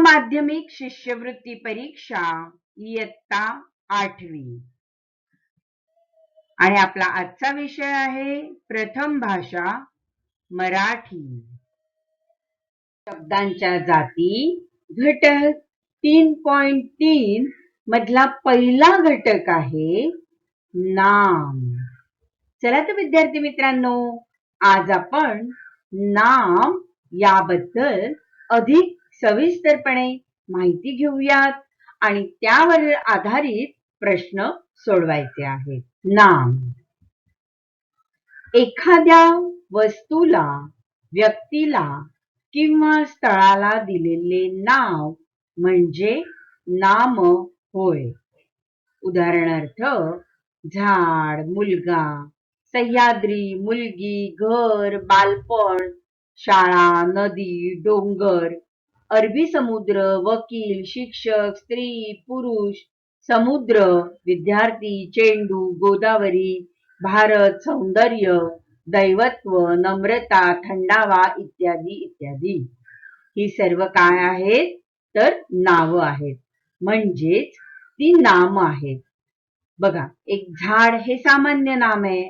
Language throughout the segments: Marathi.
माध्यमिक शिष्यवृत्ती परीक्षा इयत्ता आठवी. आणि आपला आजचा विषय आहे प्रथम भाषा मराठी. शब्दांच्या जाती घटक. तीन पॉइंट तीन मधला पहिला घटक आहे नाम. चला तर विद्यार्थी मित्रांनो आज आपण नाम याबद्दल अधिक सविस्तरपणे माहिती घेऊयात आणि त्यावर आधारित प्रश्न सोडवायचे आहेत. नाम. एखाद्या वस्तूला व्यक्तीला किंवा स्थळाला दिलेले नाव म्हणजे नाम होय. उदाहरणार्थ झाड मुलगा सह्याद्री मुलगी घर बालपण शाळा नदी डोंगर अरबी समुद्र वकील शिक्षक स्त्री पुरुष समुद्र विद्यार्थी चेंडू गोदावरी भारत सौंदर्य दैवत्व नम्रता थंडावा इत्यादी इत्यादी. ही सर्व काय आहेत? तर नावं आहेत. म्हणजेच ती नाम आहेत. बघा एक झाड हे सामान्य नाम आहे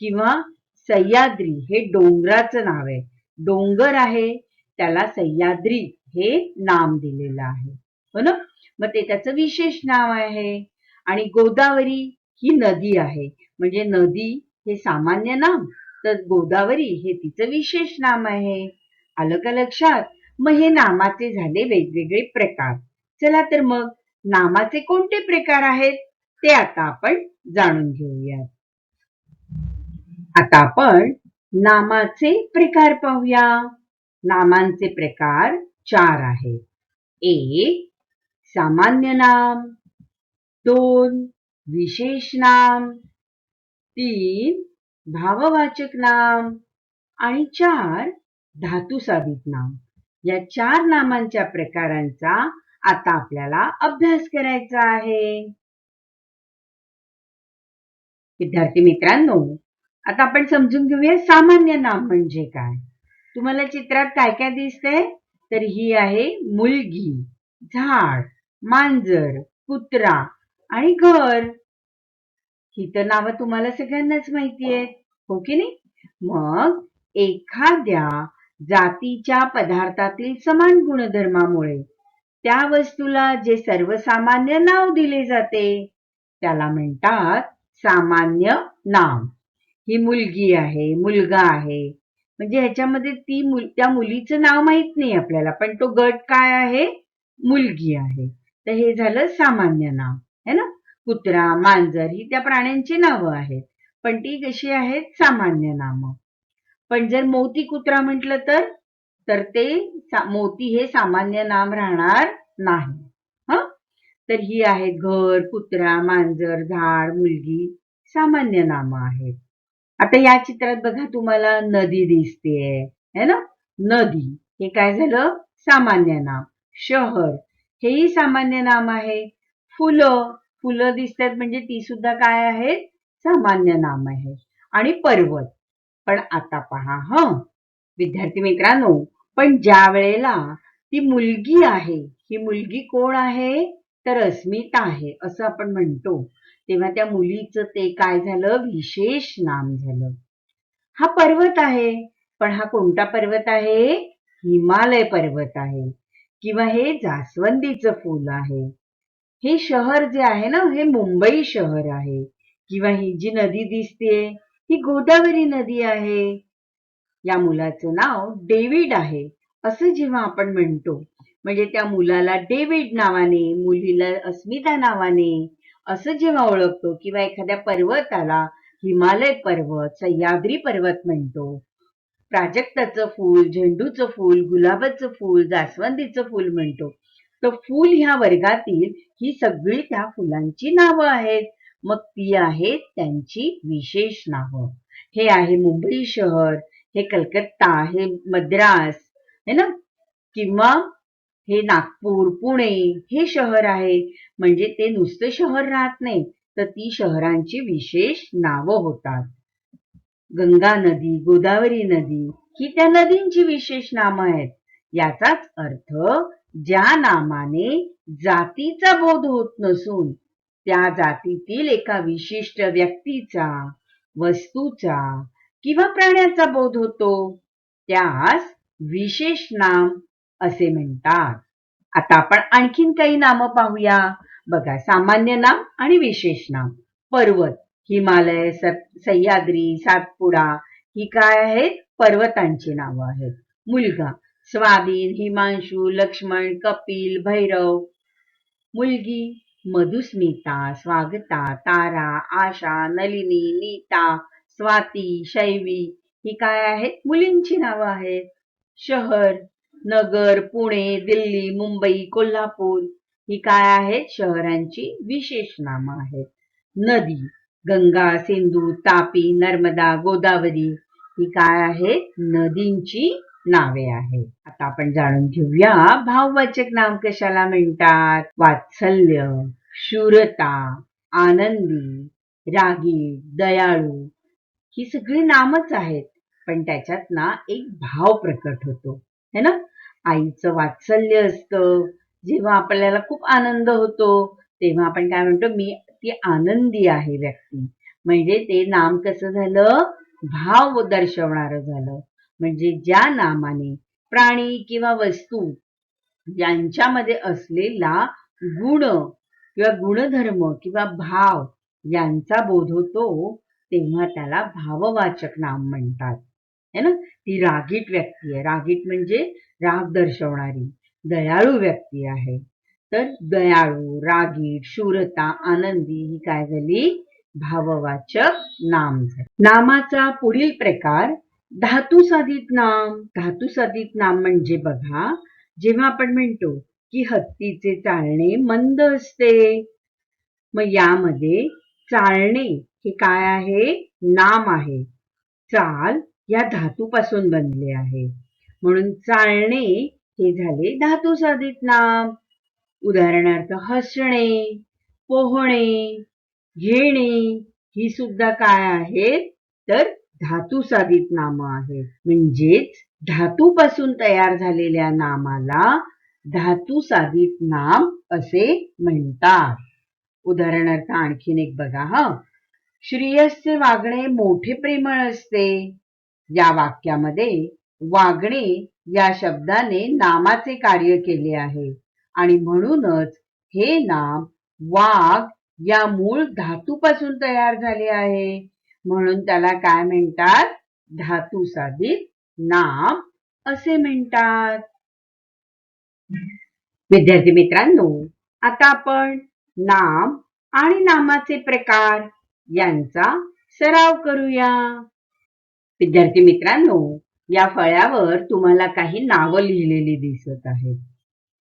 किंवा सह्याद्री हे डोंगराचं नाव आहे. डोंगर आहे त्याला सह्याद्री. हे नाम दिलेलं आहे. हो ना? मग ते त्याचं विशेष नाव आहे. आणि गोदावरी ही नदी आहे. म्हणजे नदी हे सामान्य नाम. तर गोदावरी हे तिचं विशेष नाम आहे. आलं का लक्षात? मग हे नामाचे झाले वेगवेगळे प्रकार. चला तर मग नामाचे कोणते प्रकार आहेत? ते आता आपण जाणून घेऊयात. आता आपण नामाचे प्रकार पाहूया. नामांचे प्रकार चार आहेत एक सामान्य नाम. दोन विशेष नाम. तीन भाववाचक नाम. आणि चार धातुसाधित नाम. या चार नामांच्या प्रकारांचा आता आपल्याला अभ्यास करायचा आहे. विद्यार्थी मित्रांनो आता आपण समजून घेऊया सामान्य नाम म्हणजे काय. तुम्हाला चित्रात काय काय दिसतंय? तर ही आहे मुलगी झाड मांजर कुत्रा आणि घर. ही तर नावं तुम्हाला सगळ्यांनाच माहिती आहेत हो की नाही? मग एखाद्या जातीच्या पदार्थातील समान गुणधर्मामुळे त्या वस्तूला जे सर्वसामान्य नाव दिले जाते त्याला म्हणतात सामान्य नाम. ही मुलगी आहे मुलगा आहे म्हणजे ह्याच्यामध्ये ती मुल त्या मुलीचं नाव माहीत नाही आपल्याला पण तो गट काय आहे? मुलगी आहे. तर हे झालं सामान्य नाव है ना? कुत्रा मांजर ही त्या प्राण्यांची नावं आहेत. पण ती कशी आहेत? सामान्य नामं. पण जर मोती कुत्रा म्हटलं तर तर ते मोती हे सामान्य नाम राहणार नाही. हा? तर ही आहेत घर कुत्रा मांजर झाड मुलगी सामान्य नामं आहेत. आता या चित्रात बघा तुम्हाला नदी दिसतेय. है ना? नदी. हे काय झालं? सामान्य नाम. शहर. हेही सामान्य नाम आहे. फुलं. फुलं दिसतात म्हणजे ती सुद्धा काय आहेत? सामान्य नाम आहे आणि पर्वत. पण आता पहा ह. विद्यार्थी मित्रांनो पण ज्या वेळेला ती मुलगी आहे ही मुलगी कोण आहे? तर अस्मिता आहे असं आपण म्हणतो. तेव्हा त्या मुलीचं ते काय झालं? विशेष नाम झालं. हा पर्वत आहे. पण हा कोणता पर्वत आहे? हिमालय पर्वत आहे. किंवा हे जास्वंदीचं फूल आहे. हे शहर जे आहे ना हे मुंबई शहर आहे. किंवा ही जी नदी दिसते ही गोदावरी नदी आहे. या मुलाचं नाव डेव्हिड आहे. असं जेव्हा आपण म्हणतो म्हणजे त्या मुलाला डेव्हिड नावाने मुलीला अस्मिता नावाने असं जेव्हा ओळखतो किंवा एखाद्या पर्वताला हिमालय पर्वत सह्याद्री पर्वत म्हणतो. प्राजक्ताचं फूल झेंडूचं फूल गुलाबाचं फूल जास्वंदीचं फूल म्हणतो. तर फूल ह्या वर्गातील ही सगळी त्या फुलांची नावं आहेत. मग ती आहेत त्यांची विशेष नावं. हे आहे मुंबई शहर हे कलकत्ता हे मद्रास है ना? किंवा हे नागपूर पुणे हे शहर आहे. म्हणजे ते नुसतं शहर राहत नाही तर ती शहरांची विशेष नावं होतात. गंगा नदी गोदावरी नदी ही त्या नदींची विशेष नामं आहेत. याचाच अर्थ ज्या नामाने जातीचा बोध होत नसून त्या जातीतील एका विशिष्ट व्यक्तीचा वस्तूचा किंवा प्राण्याचा बोध होतो. त्यास विशेष नाम असे म्हणतात. आता आपण आणखीन काही नामं पाहूया. बघा सामान्य नाम आणि विशेष नाम. पर्वत हिमालय सह्याद्री सातपुडा ही काय आहेत? पर्वतांची नावं आहेत. मुलगा स्वाधीन हिमांशू लक्ष्मण कपिल भैरव. मुलगी मधुस्मिता स्वागता तारा आशा नलिनी नीता स्वाती शैवी. ही काय आहेत? मुलींची नावं आहेत. शहर नगर पुणे दिल्ली मुंबई कोल्हापूर ही काय आहेत? शहरांची विशेष नामं आहेत. नदी गंगा सिंधू तापी नर्मदा गोदावरी ही काय आहेत? नदींची नावे आहेत. आता आपण जाणून घेऊया भाववाचक नाम कशाला म्हणतात? वात्सल्य शूरता आनंदी रागी दयाळू ही सगळी नामच आहेत. पण त्याच्यात ना एक भाव प्रकट होतो. है ना? आईचं वात्सल्य असतं. जेव्हा आपल्याला खूप आनंद होतो तेव्हा आपण काय म्हणतो मी ती आनंदी आहे व्यक्ती. म्हणजे ते नाम कसं झालं? भाव दर्शवणार झालं. म्हणजे ज्या नामाने प्राणी किंवा वस्तू यांच्यामध्ये असलेला गुण किंवा गुणधर्म किंवा भाव यांचा बोध होतो तेव्हा त्याला भाववाचक नाम म्हणतात. है ना? ती रागीट व्यक्ती आहे. रागीट म्हणजे राग दर्शवणारी दयाळू व्यक्ती आहे. तर दयाळू रागीट शूरता आनंदी ही काय झाली? भाववाचक नाम झाली. नामाचा पुढील प्रकार धातू साधित नाम. धातू साधित नाम म्हणजे बघा जेव्हा आपण म्हणतो की हत्तीचे चालणे मंद असते मग यामध्ये चालणे हे काय आहे? नाम आहे. चाल या धातूपासून बनले आहे. म्हणून चालणे हे झाले धातू साधित नाम. उदाहरणार्थ हसणे पोहणे घेणे ही सुद्धा काय आहेत? तर धातू साधित नाम आहेत. म्हणजेच धातूपासून तयार झालेल्या नामाला धातू साधित नाम असे म्हणतात. उदाहरणार्थ आणखीन एक बघा हा. श्रेयसचे वागणे मोठे प्रेमळ असते. या वाक्यामध्ये वागणे या शब्दाने नामाचे कार्य केले आहे. आणि म्हणूनच हे नाम वाघ या मूळ धातूपासून तयार झाले आहे. म्हणून त्याला काय म्हणतात? धातू साधित नाम असे म्हणतात. विद्यार्थी मित्रांनो आता आपण नाम आणि नामाचे प्रकार यांचा सराव करूया. विद्यार्थी मित्रांनो या फळ्यावर तुम्हाला काही नावं लिहिलेली दिसत आहेत.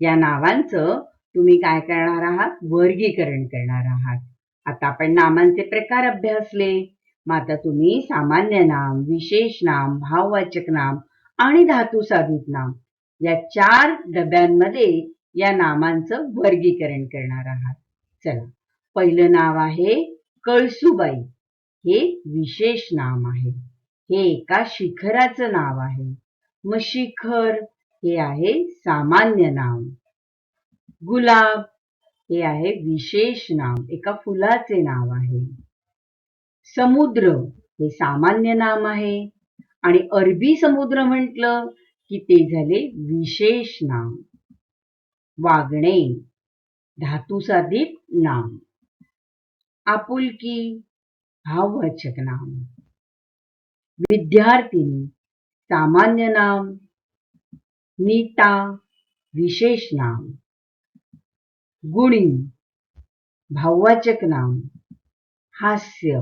या नावांचं तुम्ही काय करणार आहात? वर्गीकरण करणार आहात. आता आपण नामांचे प्रकार अभ्यासले. मग आता तुम्ही सामान्य नाम विशेष नाम भाववाचक नाम आणि धातू साधित नाम या चार डब्यांमध्ये या नामांचं वर्गीकरण करणार आहात. चला पहिलं नाव आहे कळसुबाई. हे विशेष नाम आहे. हे एका शिखराचं नाव आहे. मग शिखर हे आहे सामान्य नाम गुलाब हे आहे विशेष नाम एका फुलाचे नाव आहे. समुद्र हे सामान्य नाम आहे. आणि अरबी समुद्र म्हटलं की ते झाले विशेष नाम वागणे धातुसाधित नाम. आपुलकी भाववाचक नाम. विद्यार्थिनी सामान्य नाम नीता विशेष नाम. गुणी भाववाचक नाम. हास्य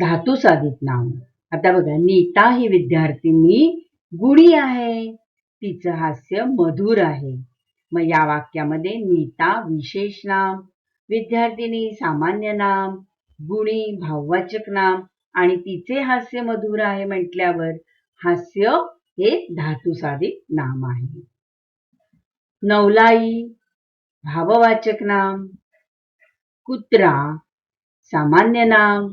धातू साधित नाम. आता बघा नीता ही विद्यार्थिनी गुणी आहे. तिचं हास्य मधुर आहे. मग या वाक्यामध्ये नीता विशेष नाम विद्यार्थिनी सामान्य नाम गुणी भाववाचक नाम आणि तिचे हास्य मधुर आहे म्हटल्यावर हास्य हे धातुसाधित नाम आहे. नवलाई भाववाचक नाम कुत्रा सामान्य नाम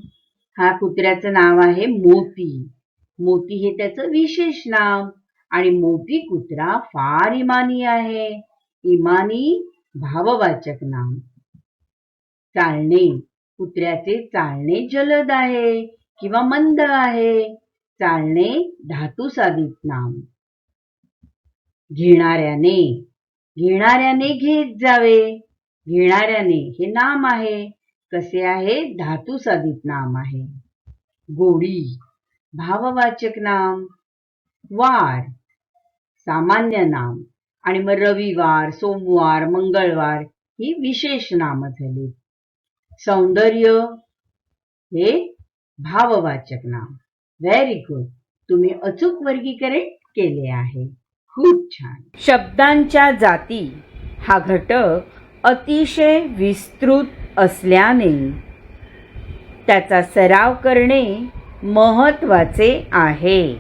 हा कुत्र्याचं नाव आहे मोती. मोती हे त्याचं विशेष नाम आणि मोती कुत्रा फार इमानी आहे. इमानी भाववाचक नाम. चालणे कुत्र्याचे चालणे जलद आहे. किंवा मंद आहे. चालणे धातू साधित नाम. घेणाऱ्याने घेणाऱ्याने घेत जावे. घेणाऱ्याने हे नाम आहे. कसे आहे? धातू साधित नाम आहे. गोडी भाववाचक नाम. वार सामान्य नाम. आणि मग रविवार सोमवार मंगळवार ही विशेष नाम झाली. सौंदर्य हे भाववाचक नाम व्हेरी गुड तुम्ही अचूक वर्गीकरण केले आहे. खूप छान. शब्दांच्या जाती. हा घटक अतिशय विस्तृत असल्याने त्याचा सराव करणे महत्त्वाचे आहे.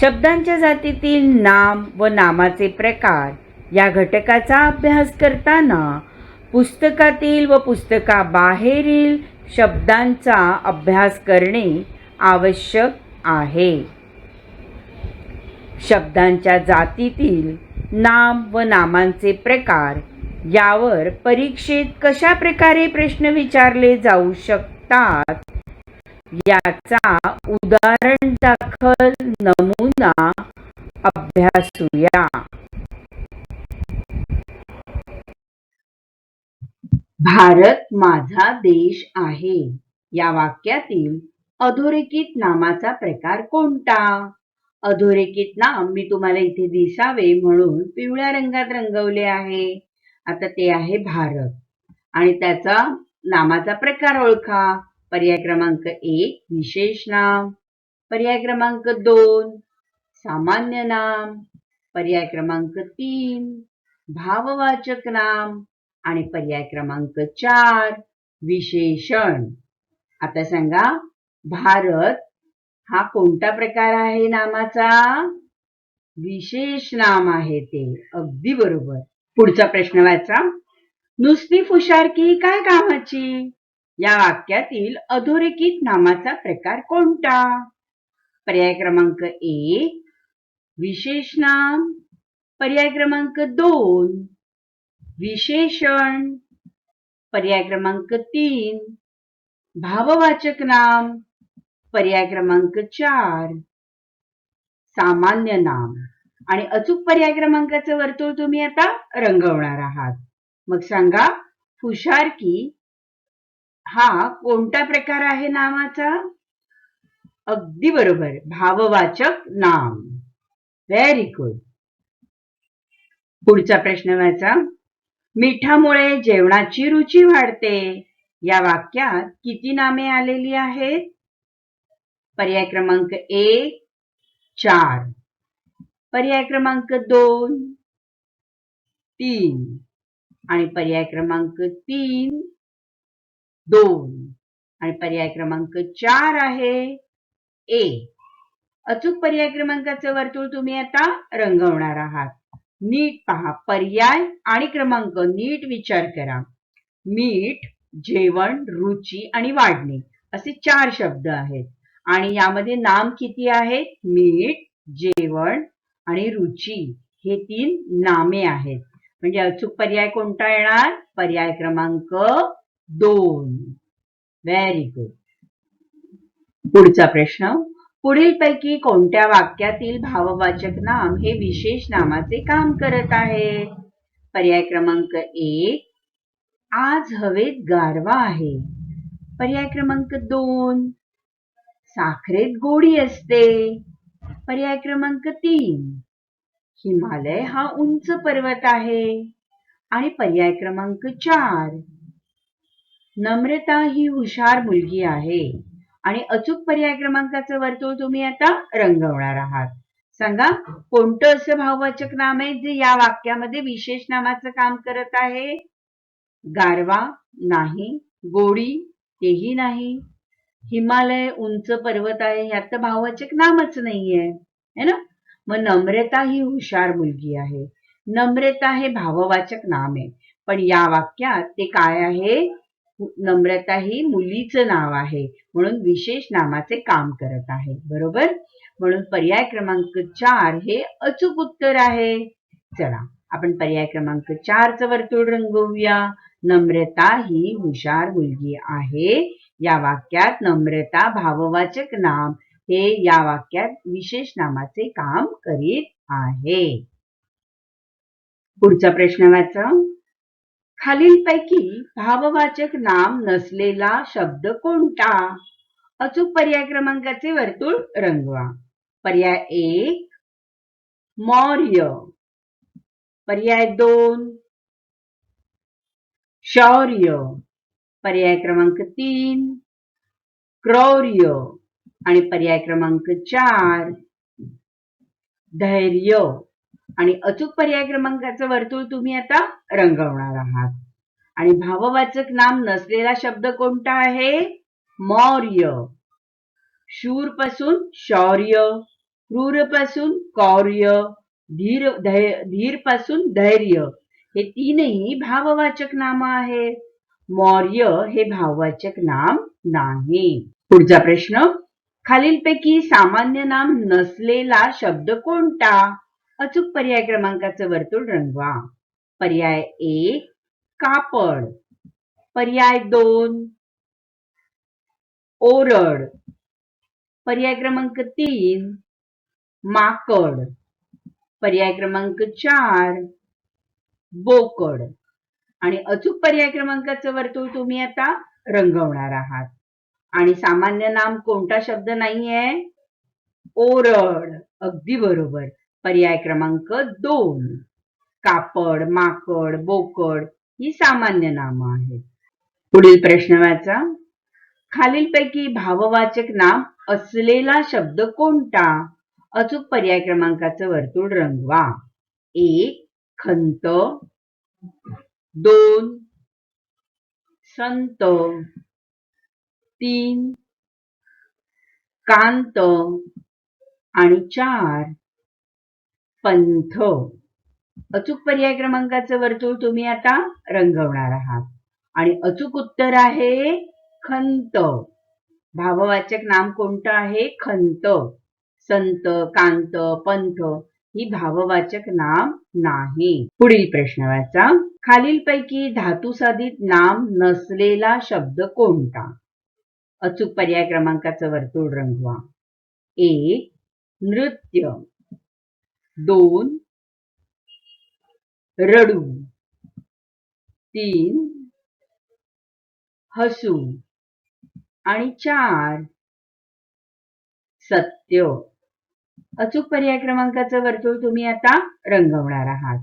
शब्दांच्या जातीतील नाम व नामाचे प्रकार या घटकाचा अभ्यास करताना पुस्तकातील व पुस्तकाबाहेरील शब्दांचा अभ्यास करणे आवश्यक आहे. शब्दांच्या जातीतील नाम व नामांचे प्रकार यावर परीक्षेत कशा प्रकारे प्रश्न विचारले जाऊ शकतात? याचा उदाहरण दाखल नमुना अभ्यासूया. भारत माझा देश आहे. या वाक्यातील अधोरेखित नामाचा प्रकार कोणता? अधोरेखित नाम मी तुम्हाला इथे दिसावे म्हणून पिवळ्या रंगात रंगवले आहे. आता ते आहे भारत. आणि त्याचा नामाचा प्रकार ओळखा. पर्याय क्रमांक एक विशेष नाम. पर्याय क्रमांक दोन सामान्य नाम. पर्याय क्रमांक तीन भाववाचक नाम. आणि पर्याय क्रमांक चार विशेषण. आता सांगा भारत हा कोणता प्रकार आहे नामाचा? विशेष नाम आहे ते. अगदी बरोबर. पुढचा प्रश्न वाचा. नुसती फुशारकी काय कामाची? या वाक्यातील अधोरेखित नामाचा प्रकार कोणता? पर्याय क्रमांक एक विशेष नाम. पर्याय क्रमांक दोन विशेषण. पर्याय क्रमांक तीन. भाववाचक नाम. पर्याय क्रमांक चार. सामान्य नाम. आणि अचूक पर्याय क्रमांकाचं वर्तुळ तुम्ही आता रंगवणार आहात. मग सांगा फुशारकी हा कोणता प्रकार आहे नामाचा? अगदी बरोबर भाववाचक नाम. व्हेरी गुड पुढचा प्रश्न व्हायचा मिठामुळे जेवणाची रुची वाढते. या वाक्यात किती नामे आलेली आहेत? पर्याय क्रमांक एक चार. पर्याय क्रमांक दोन तीन. आणि पर्याय क्रमांक तीन दोन. आणि पर्याय क्रमांक चार आहे एक. अचूक पर्याय क्रमांकाचं वर्तुळ तुम्ही आता रंगवणार आहात. नीट पहा. पर्याय आणि क्रमांक नीट विचार करा. मीठ जेवण रुची आणि वाढणे असे चार शब्द आहेत. आणि यामध्ये नाम किती आहेत? मीठ जेवण आणि रुची हे तीन नामे आहेत. म्हणजे अचूक पर्याय कोणता येणार? पर्याय क्रमांक दोन. व्हेरी गुड पुढचा प्रश्न. पुढील पैकी कोणत्या वाक्यातील भाववाचक नाम हे विशेष नामाचे काम करत आहे? पर्याय क्रमांक एक आज हवेत गारवा आहे. पर्याय क्रमांक दोन साखरेत गोडी असते. पर्याय क्रमांक तीन हिमालय हा उंच पर्वत आहे. आणि पर्याय क्रमांक चार नम्रता ही हुशार मुलगी आहे. आणि अचूक पर्याय क्रमांकाचं वर्तुळ तुम्ही आता रंगवणार आहात. सांगा कोणतं असं भाववाचक नाम आहे जे या वाक्यामध्ये विशेष नामाचं काम करत आहे? गारवा नाही. गोडी तेही नाही. हिमालय उंच पर्वत आहे ह्यात तर भाववाचक नामच नाहीये. है ना? मग नम्रता ही हुशार मुलगी आहे. नम्रता हे भाववाचक नाम आहे. पण या वाक्यात ते काय आहे? नम्रता ही मुलीचं नाव आहे. म्हणून विशेष नामाचे काम करत आहे. बरोबर? म्हणून पर्याय क्रमांक चार हे अचूक उत्तर आहे. चला आपण पर्याय क्रमांक चारचं वर्तुळ रंगवूया. नम्रता ही हुशार मुलगी आहे. या वाक्यात नम्रता भाववाचक नाम हे या वाक्यात विशेष नामाचे काम करीत आहे. पुढचा प्रश्न वाचा. खालीलपैकी भाववाचक नाम नसलेला शब्द कोणता? अचूक पर्याय क्रमांकाचे वर्तुळ रंगवा. पर्याय एक मौर्य. पर्याय दोन शौर्य. पर्याय क्रमांक तीन क्रौर्य. आणि पर्याय क्रमांक चार धैर्य. आणि अचूक पर्याय क्रमांकाचं वर्तुळ तुम्ही आता रंगवणार आहात. आणि भाववाचक नाम नसलेला शब्द कोणता आहे? मौर्य. शूरपासून शौर्य क्रूरपासून कौर्य धीर धीरपासून धैर्य. हे तीनही भाववाचक नाम आहेत मौर्य हे भाववाचक नाम नाही. पुढचा प्रश्न. खालीलपैकी सामान्य नाम नसलेला शब्द कोणता? अचूक पर्याय क्रमांकाचं वर्तुळ रंगवा. पर्याय एक कापड. पर्याय दोन ओरड. पर्याय क्रमांक तीन माकड. पर्याय क्रमांक चार बोकड. आणि अचूक पर्याय क्रमांकाचं वर्तुळ तुम्ही आता रंगवणार आहात. आणि सामान्य नाम कोणता शब्द नाहीये? ओरड. अगदी बरोबर. पर्याय क्रमांक दोन. कापड माकड बोकड ही सामान्य नामं आहेत. पुढील प्रश्न वाचा. खालीलपैकी भाववाचक नाम असलेला शब्द कोणता? अचूक पर्याय क्रमांकाचं वर्तुळ रंगवा. एक खंत. दोन संत. तीन कांत. आणि चार पंथ. अचूक पर्याय क्रमांकाचं वर्तुळ तुम्ही आता रंगवणार आहात. आणि अचूक उत्तर आहे खंत. भाववाचक नाम कोणतं आहे? खंत. संत कांत पंथ ही भाववाचक नाम नाही. पुढील प्रश्न वाचा. खालीलपैकी धातुसाधित नाम नसलेला शब्द कोणता? अचूक पर्याय क्रमांकाचं वर्तुळ रंगवा. एक नृत्य. दोन रडू. तीन हसू. आणि चार सत्य. अचूक पर्याय क्रमांकाचं वर्तुळ तुम्ही आता रंगवणार आहात.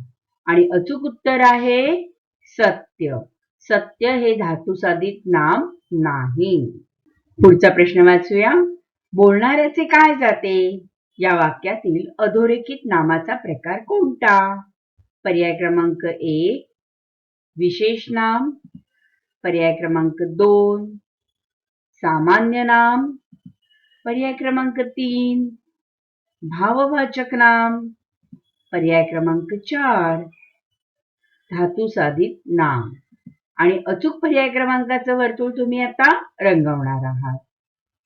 आणि अचूक उत्तर आहे सत्य. सत्य हे धातुसाधित नाम नाही. पुढचा प्रश्न वाचूया. बोलणाऱ्याचे काय जाते? या वाक्यातील अधोरेखित नामाचा प्रकार कोणता? पर्याय क्रमांक एक विशेष नाम. पर्याय क्रमांक दोन सामान्य नाम. पर्याय क्रमांक तीन भाववाचक नाम. पर्याय क्रमांक चार धातुसाधित नाम. आणि अचूक पर्याय क्रमांकाचं वर्तुळ तुम्ही आता रंगवणार आहात.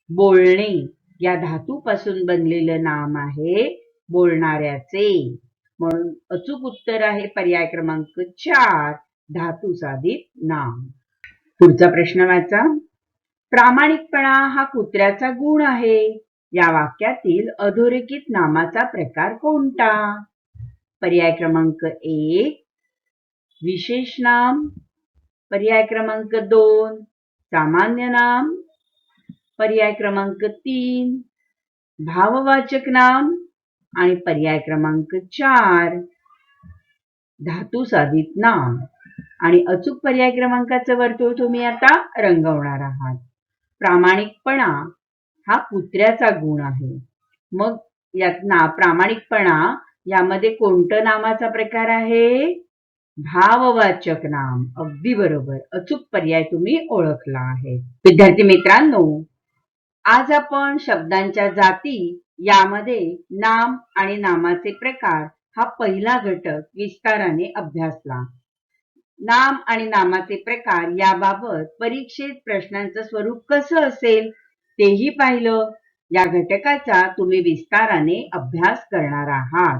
बोलणे. या धातूपासून बनलेलं नाम आहे बोलणाऱ्याचे. म्हणून अचूक उत्तर आहे पर्याय क्रमांक चार धातू साधित नाम. पुढचा प्रश्न वाचा. प्रामाणिकपणा हा कुत्र्याचा गुण आहे. या वाक्यातील अधोरेखित नामाचा प्रकार कोणता? पर्याय क्रमांक एक विशेष नाम. पर्याय क्रमांक दोन सामान्य नाम. पर्याय क्रमांक तीन. भाववाचक नाम आणि पर्याय क्रमांक चार. धातू साधित नाम आणि अचूक पर्याय क्रमांकाचं वर्तुळ तुम्ही आता रंगवणार आहात. प्रामाणिकपणा हा कुत्र्याचा गुण आहे. मग यात ना प्रामाणिकपणा यामध्ये कोणतं नामाचा प्रकार आहे? भाववाचक नाम. अगदी बरोबर. अचूक पर्याय तुम्ही ओळखला आहे. विद्यार्थी मित्रांनो आज आपण शब्दांच्या जाती यामध्ये नाम आणि नामाचे प्रकार हा पहिला घटक विस्ताराने अभ्यासला. नाम आणि नामाचे प्रकार याबाबत परीक्षेत प्रश्नांचं स्वरूप कसं असेल तेही पाहिलं. या घटकाचा तुम्ही विस्ताराने अभ्यास करणार आहात.